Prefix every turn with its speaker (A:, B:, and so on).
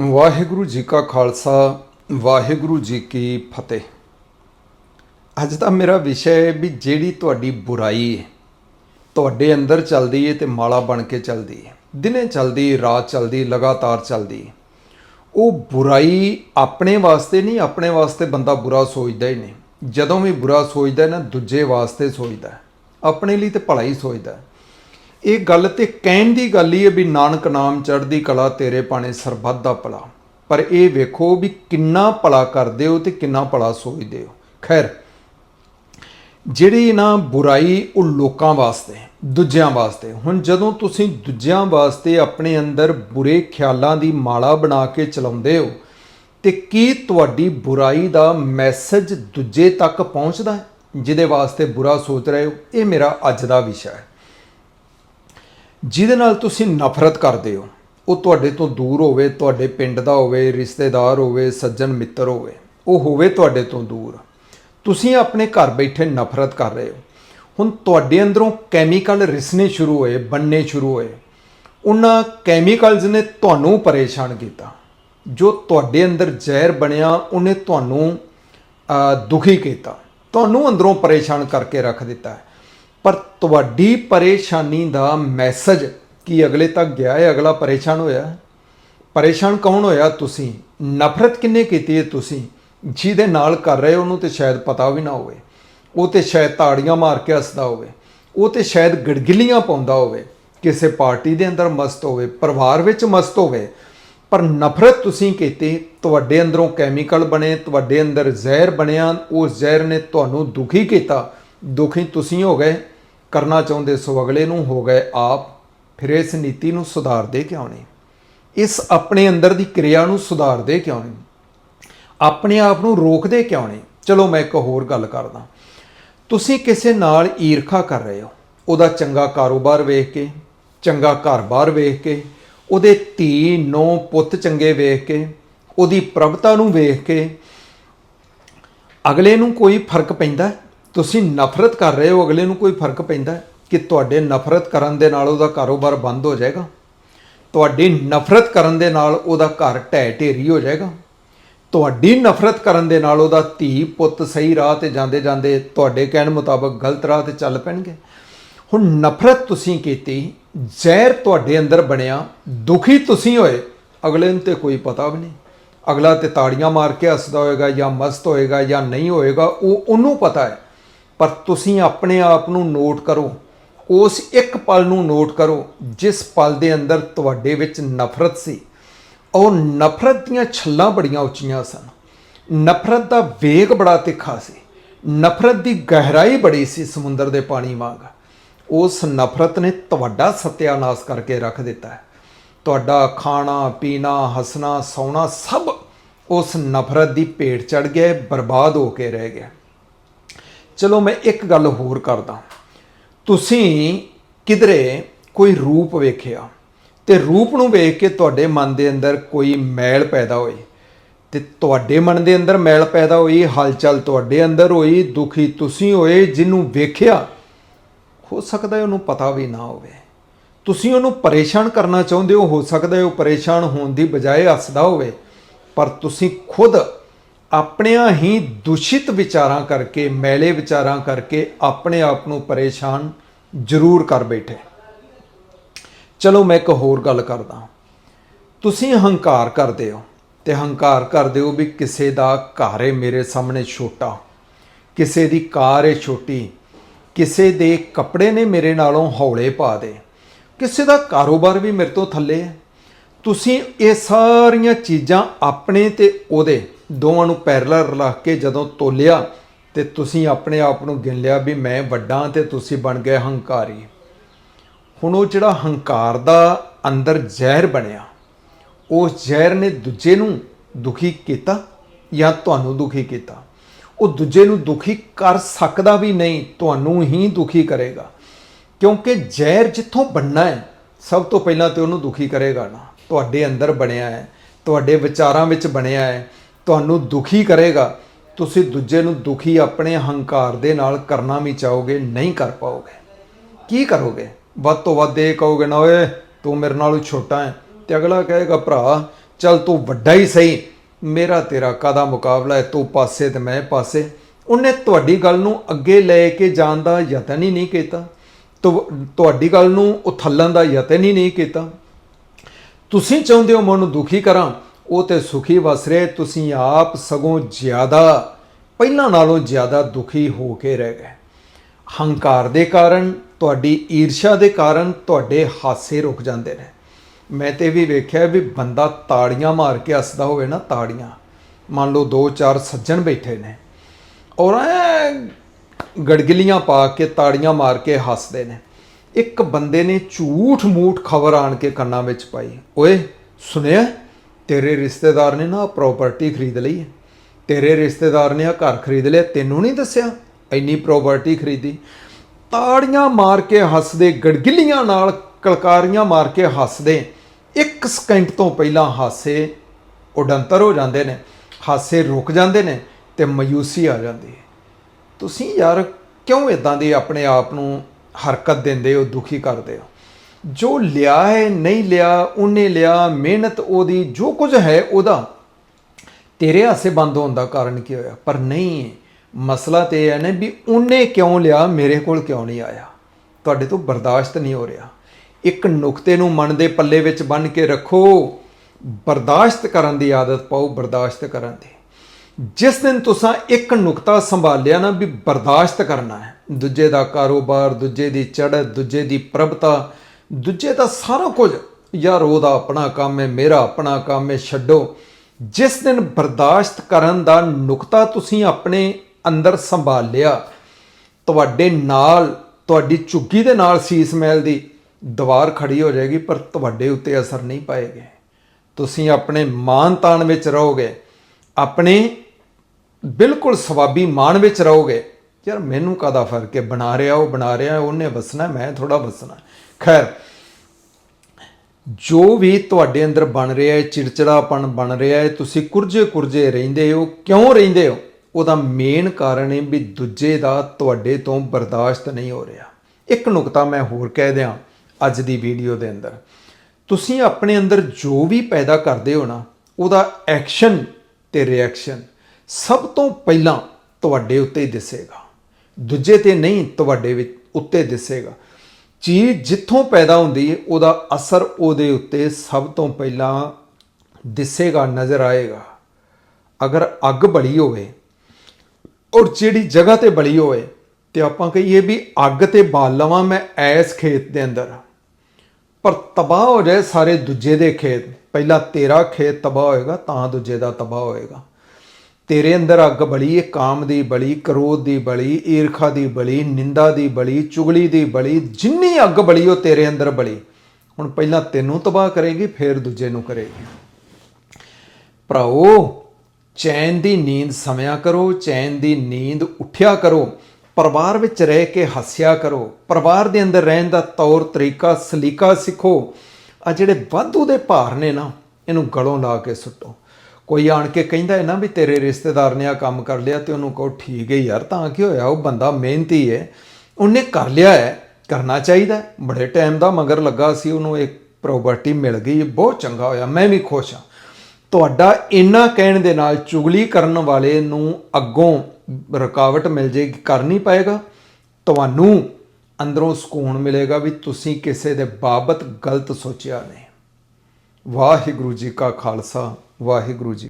A: ਵਾਹਿਗੁਰੂ ਜੀ ਕਾ ਖਾਲਸਾ, ਵਾਹਿਗੁਰੂ ਜੀ ਕੀ ਫਤਿਹ। ਅੱਜ ਦਾ ਮੇਰਾ ਵਿਸ਼ਾ ਹੈ ਵੀ ਜਿਹੜੀ ਤੁਹਾਡੀ ਬੁਰਾਈ ਹੈ ਤੁਹਾਡੇ ਅੰਦਰ ਚੱਲਦੀ ਹੈ ਤੇ ਮਾਲਾ ਬਣ ਕੇ ਚੱਲਦੀ ਹੈ ਦਿਨੇ ਚੱਲਦੀ, ਰਾਤ ਚੱਲਦੀ, ਲਗਾਤਾਰ ਚੱਲਦੀ ਉਹ ਬੁਰਾਈ ਆਪਣੇ ਵਾਸਤੇ ਨਹੀਂ, ਆਪਣੇ ਵਾਸਤੇ ਬੰਦਾ ਬੁਰਾ ਸੋਚਦਾ ਹੀ ਨਹੀਂ। ਜਦੋਂ ਵੀ ਬੁਰਾ ਸੋਚਦਾ ਨਾ, ਦੂਜੇ ਵਾਸਤੇ ਸੋਚਦਾ। ਆਪਣੇ ਲਈ ਤੇ ਭਲਾ ਹੀ ਸੋਚਦਾ। ਇਹ ਗੱਲ ਤੇ ਕਹਿਣ ਦੀ ਗੱਲ ਹੀ ਹੈ ਵੀ ਨਾਨਕ ਨਾਮ ਚੜ੍ਹਦੀ ਕਲਾ ਤੇਰੇ ਪਾਣੇ ਸਰਬੱਤ ਦਾ ਭਲਾ। ਪਰ ਇਹ ਵੇਖੋ ਵੀ ਕਿੰਨਾ ਭਲਾ ਕਰਦੇ ਹੋ ਤੇ ਕਿੰਨਾ ਭਲਾ ਸੋਚਦੇ ਹੋ। ਖੈਰ, ਜਿਹੜੀ ਨਾ ਬੁਰਾਈ ਉਹ ਲੋਕਾਂ ਵਾਸਤੇ ਦੂਜਿਆਂ ਵਾਸਤੇ। ਹੁਣ ਜਦੋਂ ਤੁਸੀਂ ਦੂਜਿਆਂ ਵਾਸਤੇ ਆਪਣੇ ਅੰਦਰ ਬੁਰੇ ਖਿਆਲਾਂ ਦੀ ਮਾਲਾ ਬਣਾ ਕੇ ਚਲਾਉਂਦੇ ਹੋ, ਤੇ ਕੀ ਤੁਹਾਡੀ ਬੁਰਾਈ ਦਾ ਮੈਸੇਜ ਦੂਜੇ ਤੱਕ ਪਹੁੰਚਦਾ ਹੈ, ਜਿਹਦੇ ਵਾਸਤੇ ਬੁਰਾ ਸੋਚ ਰਹੇ ਹੋ? ਇਹ ਮੇਰਾ ਅੱਜ ਦਾ ਵਿਸ਼ਾ ਹੈ। ਜਿਹਦੇ ਨਾਲ ਤੁਸੀਂ ਨਫ਼ਰਤ ਕਰਦੇ ਹੋ, ਉਹ ਤੁਹਾਡੇ ਤੋਂ ਦੂਰ ਹੋਵੇ, ਤੁਹਾਡੇ ਪਿੰਡ ਦਾ ਹੋਵੇ, ਰਿਸ਼ਤੇਦਾਰ ਹੋਵੇ, ਸੱਜਣ ਮਿੱਤਰ ਹੋਵੇ, ਉਹ ਹੋਵੇ ਤੁਹਾਡੇ ਤੋਂ ਦੂਰ। ਤੁਸੀਂ ਆਪਣੇ ਘਰ ਬੈਠੇ ਨਫ਼ਰਤ ਕਰ ਰਹੇ ਹੋ। ਹੁਣ ਤੁਹਾਡੇ ਅੰਦਰੋਂ ਕੈਮੀਕਲ ਰਿਸਨੇ ਸ਼ੁਰੂ ਹੋਏ, ਬਣਨੇ ਸ਼ੁਰੂ ਹੋਏ। ਉਹਨਾਂ ਕੈਮੀਕਲਸ ਨੇ ਤੁਹਾਨੂੰ ਪਰੇਸ਼ਾਨ ਕੀਤਾ। ਜੋ ਤੁਹਾਡੇ ਅੰਦਰ ਜ਼ਹਿਰ ਬਣਿਆ, ਉਹਨੇ ਤੁਹਾਨੂੰ ਦੁਖੀ ਕੀਤਾ। ਤੁਹਾਨੂੰ ਅੰਦਰੋਂ ਪਰੇਸ਼ਾਨ ਕਰਕੇ ਰੱਖ ਦਿੱਤਾ ਹੈ। ਪਰ ਤੁਹਾਡੀ ਪਰੇਸ਼ਾਨੀ ਦਾ ਮੈਸੇਜ ਕੀ ਅਗਲੇ ਤੱਕ ਗਿਆ ਹੈ? ਅਗਲਾ ਪਰੇਸ਼ਾਨ ਹੋਇਆ ਪਰੇਸ਼ਾਨ ਕੌਣ ਹੋਇਆ ਤੁਸੀਂ? ਨਫ਼ਰਤ ਕਿੰਨੇ ਕੀਤੀ ਹੈ ਤੁਸੀਂ? ਜਿਹਦੇ ਨਾਲ ਕਰ ਰਹੇ ਉਹਨੂੰ ਤੇ ਸ਼ਾਇਦ ਪਤਾ ਵੀ ਨਾ ਹੋਵੇ। ਉਹ ਤੇ ਸ਼ਾਇਦ ਤਾੜੀਆਂ ਮਾਰ ਕੇ ਹੱਸਦਾ ਹੋਵੇ। ਉਹ ਤੇ ਸ਼ਾਇਦ ਗੜਗਿਲੀਆਂ ਪਾਉਂਦਾ ਹੋਵੇ। ਕਿਸੇ ਪਾਰਟੀ ਦੇ ਅੰਦਰ ਮਸਤ ਹੋਵੇ, ਪਰਿਵਾਰ ਵਿੱਚ ਮਸਤ ਹੋਵੇ। ਪਰ ਨਫ਼ਰਤ ਤੁਸੀਂ ਕੀਤੀ, ਤੁਹਾਡੇ ਅੰਦਰੋਂ ਕੈਮੀਕਲ ਬਣੇ, ਤੁਹਾਡੇ ਅੰਦਰ ਜ਼ਹਿਰ ਬਣਿਆ, ਉਸ ਜ਼ਹਿਰ ਨੇ ਤੁਹਾਨੂੰ ਦੁਖੀ ਕੀਤਾ। ਦੁਖੀ ਤੁਸੀਂ ਹੋ ਗਏ। ਕਰਨਾ ਚਾਹੁੰਦੇ ਸੋ ਅਗਲੇ ਨੂੰ ਹੋ ਗਏ ਆਪ, ਫਿਰ ਇਸ ਨੀਤੀ ਨੂੰ ਸੁਧਾਰਦੇ ਕਿਉਂ ਨਹੀਂ? ਇਸ ਆਪਣੇ ਅੰਦਰ ਦੀ ਕਿਰਿਆ ਨੂੰ ਸੁਧਾਰਦੇ ਕਿਉਂ ਨਹੀਂ? ਆਪਣੇ ਆਪ ਨੂੰ ਰੋਕਦੇ ਕਿਉਂ ਨਹੀਂ? ਚਲੋ ਮੈਂ ਇੱਕ ਹੋਰ ਗੱਲ ਕਰਦਾ। ਤੁਸੀਂ ਕਿਸੇ ਨਾਲ ਈਰਖਾ ਕਰ ਰਹੇ ਹੋ। ਉਹਦਾ ਚੰਗਾ ਕਾਰੋਬਾਰ ਵੇਖ ਕੇ, ਚੰਗਾ ਘਰ-ਬਾਰ ਵੇਖ ਕੇ, ਉਹਦੇ ਧੀ ਨੌ ਪੁੱਤ ਚੰਗੇ ਵੇਖ ਕੇ, ਉਹਦੀ ਪ੍ਰਭਤਾ ਨੂੰ ਵੇਖ ਕੇ ਅਗਲੇ ਨੂੰ ਕੋਈ ਫ਼ਰਕ ਪੈਂਦਾ ਹੈ? ਤੁਸੀਂ ਨਫ਼ਰਤ ਕਰ ਰਹੇ ਹੋ, ਅਗਲੇ ਨੂੰ ਕੋਈ ਫ਼ਰਕ ਪੈਂਦਾ ਕਿ ਤੁਹਾਡੇ ਨਫ਼ਰਤ ਕਰਨ ਦੇ ਨਾਲ ਉਹਦਾ ਕਾਰੋਬਾਰ ਬੰਦ ਹੋ ਜਾਏਗਾ? ਤੁਹਾਡੀ ਨਫ਼ਰਤ ਕਰਨ ਦੇ ਨਾਲ ਉਹਦਾ ਘਰ ਢਹਿ ਢੇਰੀ ਹੋ ਜਾਏਗਾ? ਤੁਹਾਡੀ ਨਫ਼ਰਤ ਕਰਨ ਦੇ ਨਾਲ ਉਹਦਾ ਧੀ, ਪੁੱਤ ਸਹੀ ਰਾਹ ਤੇ ਜਾਂਦੇ ਜਾਂਦੇ ਤੁਹਾਡੇ ਕਹਿਣ ਮੁਤਾਬਕ ਗਲਤ ਰਾਹ ਤੇ ਚੱਲ ਪੈਣਗੇ? ਹੁਣ ਨਫ਼ਰਤ ਤੁਸੀਂ ਕੀਤੀ, ਜ਼ਹਿਰ ਤੁਹਾਡੇ ਅੰਦਰ ਬਣਿਆ, ਦੁਖੀ ਤੁਸੀਂ ਹੋਏ, ਅਗਲੇ ਨੂੰ ਤੇ ਕੋਈ ਪਤਾ ਵੀ ਨਹੀਂ। ਅਗਲਾ ਤੇ ਤਾੜੀਆਂ ਮਾਰ ਕੇ ਹੱਸਦਾ ਹੋਏਗਾ ਜਾਂ ਮਸਤ ਹੋਏਗਾ ਜਾਂ ਨਹੀਂ ਹੋਏਗਾ, ਉਹ ਉਹਨੂੰ ਪਤਾ ਹੈ। ਪਰ ਤੁਸੀਂ ਆਪਣੇ ਆਪ ਨੂੰ ਨੋਟ ਕਰੋ। ਉਸ ਇੱਕ ਪਲ ਨੂੰ ਨੋਟ ਕਰੋ, ਜਿਸ ਪਲ ਦੇ ਅੰਦਰ ਤੁਹਾਡੇ ਵਿੱਚ ਨਫ਼ਰਤ ਸੀ। ਉਹ ਨਫ਼ਰਤ ਦੀਆਂ ਛੱਲਾਂ ਬੜੀਆਂ ਉੱਚੀਆਂ ਸਨ। ਨਫ਼ਰਤ ਦਾ ਵੇਗ ਬੜਾ ਤਿੱਖਾ ਸੀ। ਨਫ਼ਰਤ ਦੀ ਗਹਿਰਾਈ ਬੜੀ ਸੀ ਸਮੁੰਦਰ ਦੇ ਪਾਣੀ ਵਾਂਗ। ਉਸ ਨਫ਼ਰਤ ਨੇ ਤੁਹਾਡਾ ਸਤਿਆਨਾਸ਼ ਕਰਕੇ ਰੱਖ ਦਿੱਤਾ ਹੈ। ਤੁਹਾਡਾ ਖਾਣਾ, ਪੀਣਾ, ਹੱਸਣਾ, ਸੌਣਾ ਸਭ ਉਸ ਨਫ਼ਰਤ ਦੀ ਭੇਟ ਚੜ ਗਿਆ, ਬਰਬਾਦ ਹੋ ਕੇ ਰਹਿ ਗਿਆ। ਚਲੋ ਮੈਂ ਇੱਕ ਗੱਲ ਹੋਰ ਕਰਦਾ। ਤੁਸੀਂ ਕਿਧਰੇ ਕੋਈ ਰੂਪ ਵੇਖਿਆ ਤੇ ਰੂਪ ਨੂੰ ਵੇਖ ਕੇ ਤੁਹਾਡੇ ਮਨ ਦੇ ਅੰਦਰ ਕੋਈ ਮੈਲ ਪੈਦਾ ਹੋਈ ਤੇ ਤੁਹਾਡੇ ਮਨ ਦੇ ਅੰਦਰ ਮੈਲ ਪੈਦਾ ਹੋਈ, ਹਲਚਲ ਤੁਹਾਡੇ ਅੰਦਰ ਹੋਈ, ਦੁਖੀ ਤੁਸੀਂ ਹੋਏ, ਜਿਹਨੂੰ ਵੇਖਿਆ, ਹੋ ਸਕਦਾ ਹੈ ਉਹਨੂੰ ਪਤਾ ਵੀ ਨਾ ਹੋਵੇ। ਤੁਸੀਂ ਉਹਨੂੰ ਪਰੇਸ਼ਾਨ ਕਰਨਾ ਚਾਹੁੰਦੇ ਹੋ ਹੋ ਸਕਦਾ ਹੈ ਉਹ ਪਰੇਸ਼ਾਨ ਹੋਣ ਦੀ ਬਜਾਏ ਹੱਸਦਾ ਹੋਵੇ, ਪਰ ਤੁਸੀਂ ਖੁਦ ਆਪਣਿਆਂ ਹੀ ਦੂਸ਼ਿਤ ਵਿਚਾਰਾਂ ਕਰਕੇ, ਮੈਲੇ ਵਿਚਾਰਾਂ ਕਰਕੇ ਆਪਣੇ ਆਪ ਨੂੰ ਪਰੇਸ਼ਾਨ ਜ਼ਰੂਰ ਕਰ ਬੈਠੇ। ਚਲੋ ਮੈਂ ਇੱਕ ਹੋਰ ਗੱਲ ਕਰਦਾ ਤੁਸੀਂ ਹੰਕਾਰ ਕਰਦੇ ਹੋ ਤੇ ਹੰਕਾਰ ਕਰਦੇ ਹੋ ਵੀ ਕਿਸੇ ਦਾ ਘਰ ਹੈ ਮੇਰੇ ਸਾਹਮਣੇ ਛੋਟਾ, ਕਿਸੇ ਦੀ ਕਾਰ ਹੈ ਛੋਟੀ, ਕਿਸੇ ਦੇ ਕੱਪੜੇ ਨੇ ਮੇਰੇ ਨਾਲੋਂ ਹੌਲੇ ਪਾ ਦੇ, ਕਿਸੇ ਦਾ ਕਾਰੋਬਾਰ ਵੀ ਮੇਰੇ ਤੋਂ ਥੱਲੇ ਹੈ ਤੁਸੀਂ ਇਹ ਸਾਰੀਆਂ ਚੀਜ਼ਾਂ ਆਪਣੇ ਤੇ ਉਹਦੇ ਦੋਵਾਂ ਨੂੰ ਪੈਰਲਲ ਰੱਖ ਕੇ ਜਦੋਂ ਤੋਲਿਆ ਤੇ ਤੁਸੀਂ ਆਪਣੇ ਆਪ ਨੂੰ ਗਿਣ ਲਿਆ ਵੀ ਮੈਂ ਵੱਡਾ ਤੇ ਤੁਸੀਂ ਬਣ ਗਏ ਹੰਕਾਰੀ। ਹੁਣ ਉਹ ਜਿਹੜਾ ਹੰਕਾਰ ਦਾ ਅੰਦਰ ਜ਼ਹਿਰ ਬਣਿਆ, ਉਸ ਜ਼ਹਿਰ ਨੇ ਦੂਜੇ ਨੂੰ ਦੁਖੀ ਕੀਤਾ ਜਾਂ ਤੁਹਾਨੂੰ ਦੁਖੀ ਕੀਤਾ? ਉਹ ਦੂਜੇ ਨੂੰ ਦੁਖੀ ਕਰ ਸਕਦਾ ਵੀ ਨਹੀਂ, ਤੁਹਾਨੂੰ ਹੀ ਦੁਖੀ ਕਰੇਗਾ। ਕਿਉਂਕਿ ਜ਼ਹਿਰ ਜਿੱਥੋਂ ਬਣਨਾ ਹੈ, ਸਭ ਤੋਂ ਪਹਿਲਾਂ ਤੇ ਉਹਨੂੰ ਦੁਖੀ ਕਰੇਗਾ ਨਾ। ਤੁਹਾਡੇ ਅੰਦਰ ਬਣਿਆ ਹੈ, ਤੁਹਾਡੇ ਵਿਚਾਰਾਂ ਵਿੱਚ ਬਣਿਆ ਹੈ ਤੁਹਾਨੂੰ ਦੁਖੀ ਕਰੇਗਾ, ਤੁਸੀਂ ਦੂਜੇ ਨੂੰ ਦੁਖੀ ਆਪਣੇ ਹੰਕਾਰ ਦੇ ਨਾਲ ਕਰਨਾ ਵੀ ਚਾਹੋਗੇ, ਨਹੀਂ ਕਰ ਪਾਓਗੇ। ਕੀ ਕਰੋਗੇ? ਵੱਧ ਤੋਂ ਵੱਧ ਇਹ ਕਹੋਗੇ, ਨਾ ਓਏ, ਤੂੰ ਮੇਰੇ ਨਾਲੋਂ ਛੋਟਾ ਹੈ ਤੇ ਅਗਲਾ ਕਹੇਗਾ, ਭਰਾ, ਚੱਲ ਤੂੰ ਵੱਡਾ ਹੀ ਸਹੀ, ਮੇਰਾ ਤੇਰਾ ਕਾਦਾ ਮੁਕਾਬਲਾ ਹੈ? ਤੂੰ ਪਾਸੇ ਤੇ ਮੈਂ ਪਾਸੇ। ਉਹਨੇ ਤੁਹਾਡੀ ਗੱਲ ਨੂੰ ਅੱਗੇ ਲੈ ਕੇ ਜਾਣ ਦਾ ਯਤਨ ਹੀ ਨਹੀਂ ਕੀਤਾ। ਤੁਹਾਡੀ ਗੱਲ ਨੂੰ ਉਥੱਲਣ ਦਾ ਯਤਨ ਹੀ ਨਹੀਂ ਕੀਤਾ। ਤੁਸੀਂ ਚਾਹੁੰਦੇ ਹੋ ਮੈਂ ਉਹਨੂੰ ਦੁਖੀ ਕਰਾਂ ਉਹ ਤੇ ਸੁਖੀ ਵਸ ਰਹੇ ਤੁਸੀਂ ਆਪ ਸਗੋਂ ਜ਼ਿਆਦਾ, ਪਹਿਲਾਂ ਨਾਲੋਂ ਜ਼ਿਆਦਾ ਦੁਖੀ ਹੋ ਕੇ ਰਹਿ ਗਏ। ਹੰਕਾਰ ਦੇ ਕਾਰਨ, ਤੁਹਾਡੀ ਈਰਸ਼ਾ ਦੇ ਕਾਰਨ ਤੁਹਾਡੇ ਹਾਸੇ ਰੁਕ ਜਾਂਦੇ ਨੇ। ਮੈਂ ਤੇ ਵੀ ਵੇਖਿਆ ਵੀ ਬੰਦਾ ਤਾੜੀਆਂ ਮਾਰ ਕੇ ਹੱਸਦਾ ਹੋਵੇ ਨਾ, ਤਾੜੀਆਂ। ਮੰਨ ਲਓ ਦੋ ਚਾਰ ਸੱਜਣ ਬੈਠੇ ਨੇ। ਔਰ ਐ ਗੜਗਲੀਆਂ ਪਾ ਕੇ, ਤਾੜੀਆਂ ਮਾਰ ਕੇ ਹੱਸਦੇ ਨੇ। ਇੱਕ ਬੰਦੇ ਨੇ ਝੂਠ ਮੂਠ ਖਬਰ ਆਣ ਕੇ ਕੰਨਾਂ ਵਿੱਚ ਪਾਈ। ਓਏ, ਸੁਣਿਆ? ਤੇਰੇ ਰਿਸ਼ਤੇਦਾਰ ਨੇ ਨਾ ਪ੍ਰਾਪਰਟੀ ਖਰੀਦ ਲਈ ਹੈ। ਤੇਰੇ ਰਿਸ਼ਤੇਦਾਰ ਨੇ ਆ ਘਰ ਖਰੀਦ ਲਿਆ, ਤੈਨੂੰ ਨਹੀਂ ਦੱਸਿਆ? ਇੰਨੀ ਪ੍ਰਾਪਰਟੀ ਖਰੀਦੀ। ਤਾੜੀਆਂ ਮਾਰ ਕੇ ਹੱਸਦੇ, ਗੜਗਿੱਲੀਆਂ ਨਾਲ ਕਲਕਾਰੀਆਂ ਮਾਰ ਕੇ ਹੱਸਦੇ। ਇੱਕ ਸਕਿੰਟ ਤੋਂ ਪਹਿਲਾਂ ਹਾਸੇ ਉਡੰਤਰ ਹੋ ਜਾਂਦੇ ਨੇ, ਹਾਸੇ ਰੁਕ ਜਾਂਦੇ ਨੇ ਤੇ ਮਯੂਸੀ ਆ ਜਾਂਦੀ ਹੈ। ਤੁਸੀਂ ਯਾਰ ਕਿਉਂ ਇਦਾਂ ਦੀ ਆਪਣੇ ਆਪ ਨੂੰ ਹਰਕਤ ਦਿੰਦੇ ਹੋ, ਦੁਖੀ ਕਰਦੇ ਹੋ? ਜੋ ਲਿਆ ਹੈ, ਨਹੀਂ ਲਿਆ, ਉਹਨੇ ਲਿਆ, ਮਿਹਨਤ ਉਹਦੀ, ਜੋ ਕੁਝ ਹੈ ਉਹਦਾ। ਤੇਰੇ ਹਾਸੇ ਬੰਦ ਹੋਣ ਦਾ ਕਾਰਨ ਕੀ ਹੋਇਆ? ਪਰ ਨਹੀਂ, ਮਸਲਾ ਤੇ ਇਹ ਹੈ ਨਾ ਵੀ ਉਹਨੇ ਕਿਉਂ ਲਿਆ, ਮੇਰੇ ਕੋਲ ਕਿਉਂ ਨਹੀਂ ਆਇਆ? ਤੁਹਾਡੇ ਤੋਂ ਬਰਦਾਸ਼ਤ ਨਹੀਂ ਹੋ ਰਿਹਾ। ਇੱਕ ਨੁਕਤੇ ਨੂੰ ਮਨ ਦੇ ਪੱਲੇ ਵਿੱਚ ਬੰਨ ਕੇ ਰੱਖੋ। ਬਰਦਾਸ਼ਤ ਕਰਨ ਦੀ ਆਦਤ ਪਾਓ, ਬਰਦਾਸ਼ਤ ਕਰਨ ਦੀ। ਜਿਸ ਦਿਨ ਤੁਸੀਂ ਇੱਕ ਨੁਕਤਾ ਸੰਭਾਲਿਆ ਨਾ ਵੀ ਬਰਦਾਸ਼ਤ ਕਰਨਾ ਹੈ। ਦੂਜੇ ਦਾ ਕਾਰੋਬਾਰ, ਦੂਜੇ ਦੀ ਚੜ੍ਹਤ, ਦੂਜੇ ਦੀ ਪ੍ਰਭਤਾ ਦੂਜੇ ਦਾ ਸਾਰਾ ਕੁਝ, ਯਾਰ ਉਹਦਾ ਆਪਣਾ ਕੰਮ ਹੈ, ਮੇਰਾ ਆਪਣਾ ਕੰਮ ਹੈ, ਛੱਡੋ। ਜਿਸ ਦਿਨ ਬਰਦਾਸ਼ਤ ਕਰਨ ਦਾ ਨੁਕਤਾ ਤੁਸੀਂ ਆਪਣੇ ਅੰਦਰ ਸੰਭਾਲ ਲਿਆ ਤੁਹਾਡੇ ਨਾਲ, ਤੁਹਾਡੀ ਝੁੱਗੀ ਦੇ ਨਾਲ ਸੀਸ ਮਹਿਲ ਦੀ, ਦੀਵਾਰ ਖੜੀ ਹੋ ਜਾਏਗੀ, ਪਰ ਤੁਹਾਡੇ ਉੱਤੇ ਅਸਰ ਨਹੀਂ ਪਾਏਗੀ। ਤੁਸੀਂ ਆਪਣੇ ਮਾਨ ਤਾਨ ਵਿੱਚ ਰਹੋਗੇ, ਆਪਣੇ ਬਿਲਕੁਲ ਸਵਾਬੀ ਮਾਨ ਵਿੱਚ ਰਹੋਗੇ। ਯਾਰ ਮੈਨੂੰ ਕਾਦਾ ਫ਼ਰਕ ਹੈ? ਬਣਾ ਰਿਹਾ ਉਹ ਬਣਾ ਰਿਹਾ, ਉਹਨੇ ਵਸਣਾ, ਮੈਂ ਥੋੜਾ ਵਸਣਾ। ਖੈਰ, ਜੋ ਵੀ ਤੁਹਾਡੇ ਅੰਦਰ ਬਣ ਰਿਹਾ ਹੈ, ਚਿੜਚਿੜਾਪਣ ਬਣ ਰਿਹਾ ਹੈ, ਤੁਸੀਂ ਕੁਰਜੇ ਕੁਰਜੇ ਰਹਿੰਦੇ ਹੋ, ਕਿਉਂ ਰਹਿੰਦੇ ਹੋ? ਉਹਦਾ ਮੇਨ ਕਾਰਨ ਹੈ ਵੀ ਦੂਜੇ ਦਾ ਤੁਹਾਡੇ ਤੋਂ ਬਰਦਾਸ਼ਤ ਨਹੀਂ ਹੋ ਰਿਹਾ। ਇੱਕ ਨੁਕਤਾ ਮੈਂ ਹੋਰ ਕਹਿ ਦਿਆਂ ਅੱਜ ਦੀ ਵੀਡੀਓ ਦੇ ਅੰਦਰ। ਤੁਸੀਂ ਆਪਣੇ ਅੰਦਰ ਜੋ ਵੀ ਪੈਦਾ ਕਰਦੇ ਹੋ ਨਾ, ਉਹਦਾ ਐਕਸ਼ਨ ਤੇ ਰਿਐਕਸ਼ਨ ਸਭ ਤੋਂ ਪਹਿਲਾਂ ਤੁਹਾਡੇ ਉੱਤੇ ਹੀ ਦਿਸੇਗਾ। ਦੂਜੇ ਤੇ ਨਹੀਂ, ਤੁਹਾਡੇ ਵਿੱਚ ਉੱਤੇ ਦਿਸੇਗਾ। ਚੀਜ਼ ਜਿੱਥੋਂ ਪੈਦਾ ਹੁੰਦੀ ਹੈ, ਉਹਦਾ ਅਸਰ ਉਹਦੇ ਉੱਤੇ ਸਭ ਤੋਂ ਪਹਿਲਾਂ ਦਿਸੇਗਾ, ਨਜ਼ਰ ਆਏਗਾ। ਅਗਰ ਅੱਗ ਬਲੀ ਹੋਵੇ ਔਰ ਜਿਹੜੀ ਜਗ੍ਹਾ ਤੇ ਬਲੀ ਹੋਵੇ ਤੇ ਆਪਾਂ ਕਹੀਏ ਵੀ ਅੱਗ ਤੇ ਬਾਲ ਲਵਾਂ ਮੈਂ ਐਸ ਖੇਤ ਦੇ ਅੰਦਰ। ਪਰ ਤਬਾਹ ਹੋ ਜਾਏ ਸਾਰੇ ਦੂਜੇ ਦੇ ਖੇਤ, ਪਹਿਲਾਂ ਤੇਰਾ ਖੇਤ ਤਬਾਹ ਹੋਏਗਾ, ਤਾਂ ਦੂਜੇ ਦਾ ਤਬਾਹ ਹੋਏਗਾ। ਤੇਰੇ ਅੰਦਰ ਅੱਗ ਬਲੀ ਹੈ ਕਾਮ ਦੀ ਬਲੀ, ਕ੍ਰੋਧ ਦੀ ਬਲੀ, ਈਰਖਾ ਦੀ ਬਲੀ, ਨਿੰਦਾ ਦੀ ਬਲੀ, ਚੁਗਲੀ ਦੀ ਬਲੀ, ਜਿੰਨੀ ਅੱਗ ਬਲੀ ਉਹ ਤੇਰੇ ਅੰਦਰ ਬਲੀ। ਹੁਣ ਪਹਿਲਾਂ ਤੈਨੂੰ ਤਬਾਹ ਕਰੇਗੀ, ਫਿਰ ਦੂਜੇ ਨੂੰ ਕਰੇਗੀ। ਭਰਾਓ, ਚੈਨ ਦੀ ਨੀਂਦ ਸਮਿਆ ਕਰੋ, ਚੈਨ ਦੀ ਨੀਂਦ ਉੱਠਿਆ ਕਰੋ, ਪਰਿਵਾਰ ਵਿੱਚ ਰਹਿ ਕੇ ਹੱਸਿਆ ਕਰੋ, ਪਰਿਵਾਰ ਦੇ ਅੰਦਰ ਰਹਿਣ ਦਾ ਤੌਰ, ਤਰੀਕਾ, ਸਲੀਕਾ ਸਿੱਖੋ। ਆ ਜਿਹੜੇ ਵਾਧੂ ਦੇ ਭਾਰ ਨੇ ਨਾ, ਇਹਨੂੰ ਗਲੋਂ ਲਾ ਕੇ ਸੁੱਟੋ। ਕੋਈ ਆਣ ਕੇ ਕਹਿੰਦਾ ਹੈ ਨਾ ਵੀ ਤੇਰੇ ਰਿਸ਼ਤੇਦਾਰ ਨੇ ਆ ਕੰਮ ਕਰ ਲਿਆ ਤੇ ਉਹਨੂੰ ਕਹੋ ਠੀਕ ਹੈ ਯਾਰ ਤਾਂ ਕੀ ਹੋਇਆ, ਉਹ ਬੰਦਾ ਮਿਹਨਤੀ ਹੈ, ਉਹਨੇ ਕਰ ਲਿਆ ਹੈ, ਕਰਨਾ ਚਾਹੀਦਾ ਬੜੇ ਟਾਈਮ ਦਾ ਮਗਰ ਲੱਗਾ ਸੀ, ਉਹਨੂੰ ਇੱਕ ਪ੍ਰਾਪਰਟੀ ਮਿਲ ਗਈ, ਬਹੁਤ ਚੰਗਾ ਹੋਇਆ, ਮੈਂ ਵੀ ਖੁਸ਼ ਹਾਂ। ਤੁਹਾਡਾ ਇੰਨਾ ਕਹਿਣ ਦੇ ਨਾਲ ਚੁਗਲੀ ਕਰਨ ਵਾਲੇ ਨੂੰ ਅੱਗੋਂ ਰੁਕਾਵਟ ਮਿਲ ਜੇਗੀ ਕਰ ਨਹੀਂ ਪਾਏਗਾ। ਤੁਹਾਨੂੰ ਅੰਦਰੋਂ ਸਕੂਨ ਮਿਲੇਗਾ ਵੀ ਤੁਸੀਂ ਕਿਸੇ ਦੇ ਬਾਬਤ ਗਲਤ ਸੋਚਿਆ ਨਹੀਂ ਵਾਹਿਗੁਰੂ ਜੀ ਕਾ ਖਾਲਸਾ। ਵਾਹਿਗੁਰੂ ਜੀ